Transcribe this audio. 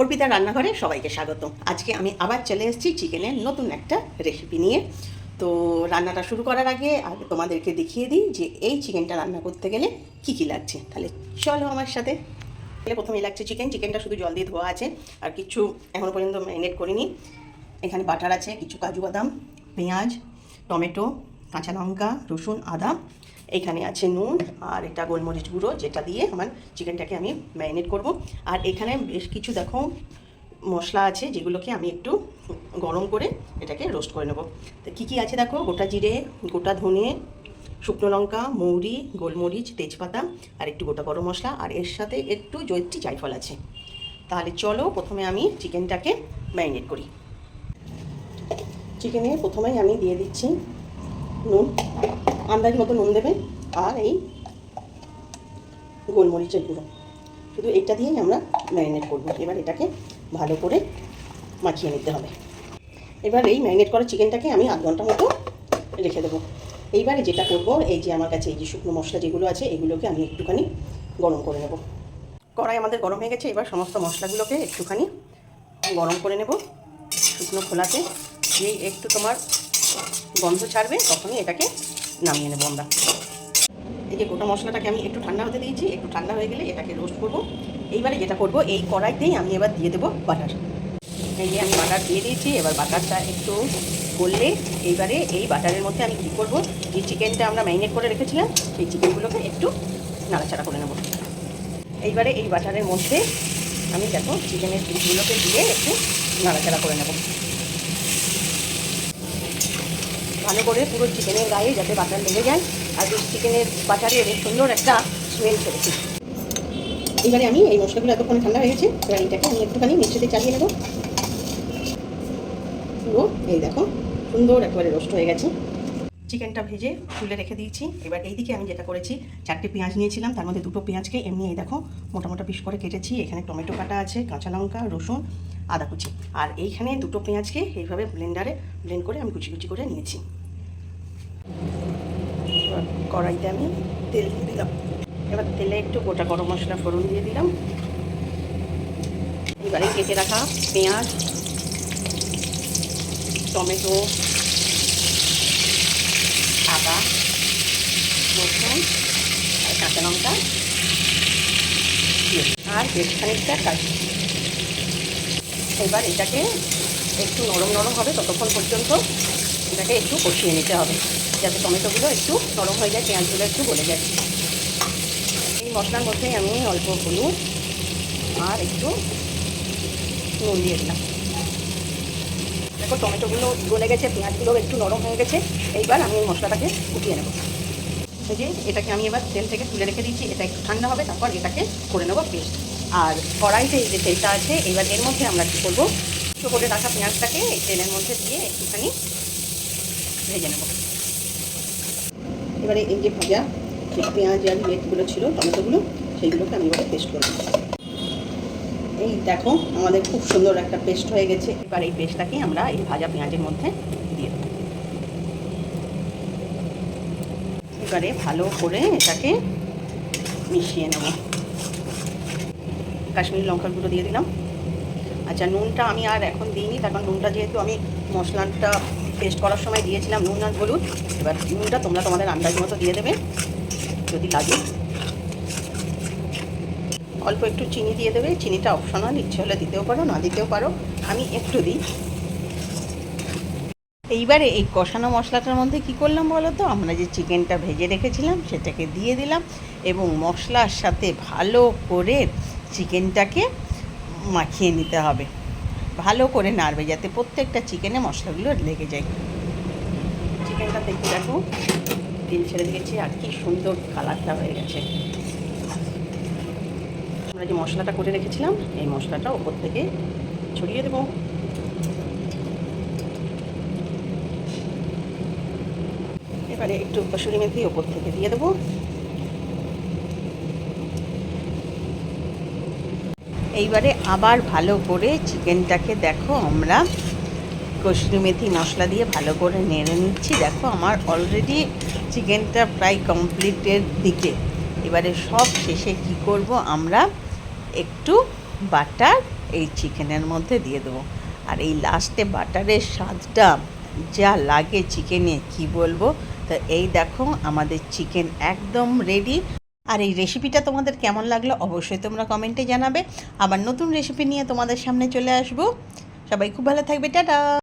অর্পিতা রান্নাঘরে সবাইকে স্বাগত আজকে আমি আবার চলে এসেছি চিকেনের নতুন একটা রেসিপি নিয়ে। তো রান্নাটা শুরু করার আগে তোমাদেরকে দেখিয়ে দিই যে এই চিকেনটা রান্না করতে গেলে কি কি লাগছে। তাহলে চলো আমার সাথে। তাহলে প্রথমেই লাগছে চিকেন। চিকেনটা শুধু জল দিয়ে ধোয়া আছে আর কিছু এখনও পর্যন্ত ম্যারিনেট করিনি। এখানে বাটার আছে, কিছু কাজু বাদাম, পেঁয়াজ, টমেটো, কাঁচা লঙ্কা, রসুন, আদা এখানে আছে নুন আর এটা গোলমরিচ গুঁড়ো, যেটা দিয়ে আমার চিকেনটাকে আমি ম্যারিনেট করব। আর এখানে বেশ কিছু, দেখো, মশলা আছে যেগুলোকে আমি একটু গরম করে এটাকে রোস্ট করে নেব। তো কী কী আছে দেখো? গোটা জিরে, গোটা ধনে, শুকনো লঙ্কা, মৌরি, গোলমরিচ, তেজপাতা আর একটু গোটা গরম মশলা। আর এর সাথে একটু জৈত্রী জায়ফল আছে। তাহলে চলো, প্রথমে আমি চিকেনটাকে ম্যারিনেট করি। চিকেনে প্রথমেই আমি দিয়ে দিচ্ছি নুন, আন্দাজ মতো নুন দেবে আর এই গোলমরিচের গুঁড়ো। শুধু এটা দিয়েই আমরা ম্যারিনেট করব। এবার এটাকে ভালো করে মাখিয়ে নিতে হবে। এবার এই ম্যারিনেট করা চিকেনটাকে আমি আধ ঘণ্টা মতো রেখে দেবো। এইবারে যেটা করব, এই যে আমার কাছে এই যে শুকনো মশলা যেগুলো আছে, এগুলোকে আমি একটুখানি গরম করে নেব। কড়াই আমাদের গরম হয়ে গেছে, এবার সমস্ত মশলাগুলোকে একটুখানি গরম করে নেব। শুকনো খোলাতে যেই একটু তোমার গন্ধ ছাড়বে, তখনই এটাকে নামিয়ে নেব আমরা। এই যে গোটা মশলাটাকে আমি একটু ঠান্ডা হতে দিয়েছি, একটু ঠান্ডা হয়ে গেলে এটাকে রোস্ট করব। এইবারে যেটা করব, এই কড়াইতেই আমি এবার দিয়ে দেবো বাটার এই যে আমি বাটার দিয়ে দিয়েছি, এবার বাটারটা একটু করলে এইবারে এই বাটারের মধ্যে আমি কী করব যে চিকেনটা আমরা ম্যারিনেট করে রেখেছিলাম, সেই চিকেনগুলোকে একটু নাড়াচাড়া করে নেব। এইবারে এই বাটারের মধ্যে আমি দেখো চিকেনের পিসগুলোকে দিয়ে একটু নাড়াচাড়া করে নেব। ভালো করে পুরো চিকেনের গায়ে যাতে বাটার লেগে যায়। আর চিকেনের বাটারে বেশ সুন্দর একটা স্মেল ছেড়েছি এবারে আমি এই মশলাগুলো এতক্ষণ ঠান্ডা হয়ে গেছে, এবার এইটাকে আমি একটুখানি মিক্সিতে চালিয়ে নেব। পুরো, এই দেখো, সুন্দর একেবারে রোস্ট হয়ে গেছে। চিকেনটা ভেজে তুলে রেখে দিয়েছি। এবার এইদিকে আমি যেটা করেছি, চারটে পেঁয়াজ নিয়েছিলাম, তার মধ্যে দুটো পেঁয়াজকে এমনি এই দেখো মোটা মোটা পিস করে কেটেছি। এখানে টমেটো কাটা আছে, কাঁচা লঙ্কা, রসুন আদা কুচি। আর এইখানে দুটো পেঁয়াজকে এইভাবে ব্লেন্ডারে ব্লেন্ড করে আমি কুচি কুচি করে নিয়েছি। কড়াইতে আমি তেল দিয়ে দিলাম। এবার তেলে একটু গোটা গরম মশলা ফোড়ন দিয়ে দিলাম। এবারে কেটে রাখা পেঁয়াজ, টমেটো, আদা, রসুন, আর কাঁচা লঙ্কা আর বেশ খানিকটা কাজু। এবার এটাকে একটু নরম নরম হবে ততক্ষণ পর্যন্ত এটাকে একটু কষিয়ে নিতে হবে, যাতে টমেটোগুলো একটু নরম হয়ে যায়, পেঁয়াজগুলো একটু গলে যায়। এই মশলার মধ্যে আমি অল্প হলুদ আর একটু নুন দিয়ে দিলাম। দেখো, টমেটোগুলো গলে গেছে, পেঁয়াজগুলো একটু নরম হয়ে গেছে, এইবার আমি এই মশলাটাকে ফুটিয়ে নেব। যে, এটাকে আমি এবার তেল থেকে তুলে রেখে দিচ্ছি এটা একটু ঠান্ডা হবে, তারপর এটাকে করে নেব পেস্ট। আর কড়াইতে যে তেলটা আছে, এবার এর মধ্যে আমরা কী করব? ছোটো করে রাখা পেঁয়াজটাকে এই তেলের মধ্যে দিয়ে একটুখানি ভেজে নেব। এবারে এই যে ভাজা, যে পেঁয়াজ আর ইয়েগুলো ছিল, টমেটোগুলো, সেইগুলোকে আমি এবারে পেস্ট করব এই দেখো, আমাদের খুব সুন্দর একটা পেস্ট হয়ে গেছে। এবার এই পেস্টটাকে আমরা এই ভাজা পেঁয়াজের মধ্যে দিয়ে দেবো। এবারে ভালো করে এটাকে মিশিয়ে নেব। কাশ্মীরি লঙ্কার গুঁড়ো দিয়ে দিলাম। আচ্ছা নুনটা আমি আর এখন দিইনি, তার কারণ নুনটা যেহেতু আমি মশলাটা পেস্ট করার সময় দিয়েছিলাম, নুন আর হলুদ, এবার নুনটা তোমরা তোমাদের আন্দাজ মতো দিয়ে দেবে, যদি লাগে। অল্প একটু চিনি দিয়ে দেবে, চিনিটা অপশনাল ইচ্ছে হলে দিতেও পারো, না দিতেও পারো, আমি একটু দিই। এইবারে এই কষানো মশলাটার মধ্যে কি করলাম বলো তো? আমরা যে চিকেনটা ভেজে রেখেছিলাম, সেটাকে দিয়ে দিলাম এবং মশলার সাথে ভালো করে চিকেনটাকে মাখিয়ে নিতে হবে। ভালো করে নাড়বে যাতে প্রত্যেকটা চিকেনে মশলাগুলো লেগে যায়। চিকেনটা দেখতে দেখো তেল ছেড়ে দিয়েছি আর কি সুন্দর কালারটা হয়ে গেছে। আমরা যে মশলাটা করে রেখেছিলাম, এই মশলাটা ওপর থেকে ছড়িয়ে দেবো। এবারে একটু কসুরি মেথি ওপর থেকে দিয়ে দেবো। এইবারে আবার ভালো করে চিকেনটাকে দেখো আমরা কসুরি মেথি মশলা দিয়ে ভালো করে নেড়ে নিচ্ছি। দেখো আমার অলরেডি চিকেনটা প্রায় কমপ্লিটের দিকে। এবারে সব শেষে কি করব আমরা একটু বাটার এই চিকেনের মধ্যে দিয়ে দেবো। আর এই লাস্টে বাটারের স্বাদটা যা লাগে চিকেনে কি বলব? তো এই দেখো আমাদের চিকেন একদম রেডি আর এই রেসিপিটা তোমাদের কেমন লাগল অবশ্যই তোমরা কমেন্টে জানাবে। আবার নতুন রেসিপি নিয়ে তোমাদের সামনে চলে আসব। সবাই খুব ভালো থাকবে, টাটা!